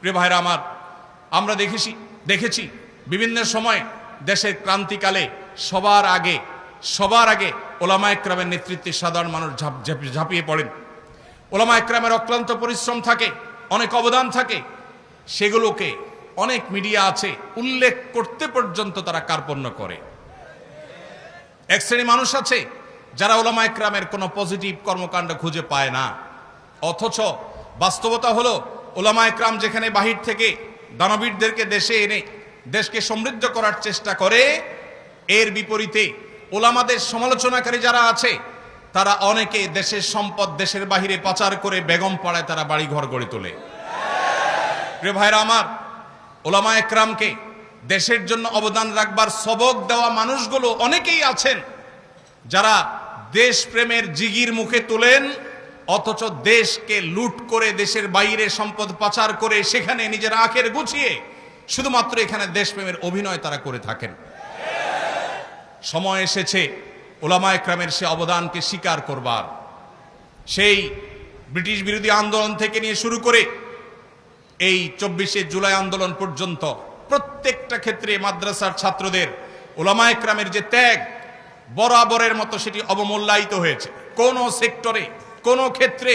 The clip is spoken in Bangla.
প্রিয় ভাইরা আমার, আমরা দেখেছি দেখেছি বিভিন্ন সময় দেশের ক্রান্তিকালে সবার আগে সবার আগে ওলামা একরামের নেতৃত্বে সাধারণ মানুষ ঝাঁপ- ঝাঁপ- ঝাঁপিয়ে পড়েন। ওলামা একরামের অক্লান্ত পরিশ্রম থাকে, অনেক অবদান থাকে, সেগুলোকে অনেক মিডিয়া আছে উল্লেখ করতে পর্যন্ত তারা কার্পণ্য করে। এক শ্রেণি মানুষ আছে যারা ওলামা একরামের কোনো পজিটিভ কর্মকাণ্ড খুঁজে পায় না। অথচ বাস্তবতা হলো ওলামা একরাম যেখানে বাহির থেকে দানবীরদেরকে দেশে এনে দেশকে সমৃদ্ধ করার চেষ্টা করে, এর বিপরীতে ওলামাদের সমালোচনাকারী যারা আছে, তারা অনেকে দেশের সম্পদ দেশের বাহিরে পাচার করে বেগম পাড়ায় তারা বাড়িঘর গড়ে তোলে। প্রিয় ভাইরা আমার, ওলামা একরামকে দেশের জন্য অবদান রাখবার সবক দেওয়া মানুষগুলো অনেকেই আছেন, যারা দেশপ্রেমের জিগির মুখে তোলেন অথচ দেশকে লুট করে, দেশের বাইরে সম্পদ পাচার করে, সেখানে নিজের আখের গুছিয়ে শুধুমাত্র এখানে দেশপ্রেমের অভিনয় তারা করে থাকেন। সময় এসেছে, ওলামা একরামের সে অবদানকে স্বীকার করবার। সেই ব্রিটিশ বিরোধী আন্দোলন থেকে নিয়ে শুরু করে এই চব্বিশে জুলাই আন্দোলন পর্যন্ত প্রত্যেকটা ক্ষেত্রে মাদ্রাসার ছাত্রদের ওলামা একরামের যে ত্যাগ বরাবরের মতো সেটি অবমূল্যায়িত হয়েছে। কোন সেক্টরে কোন ক্ষেত্রে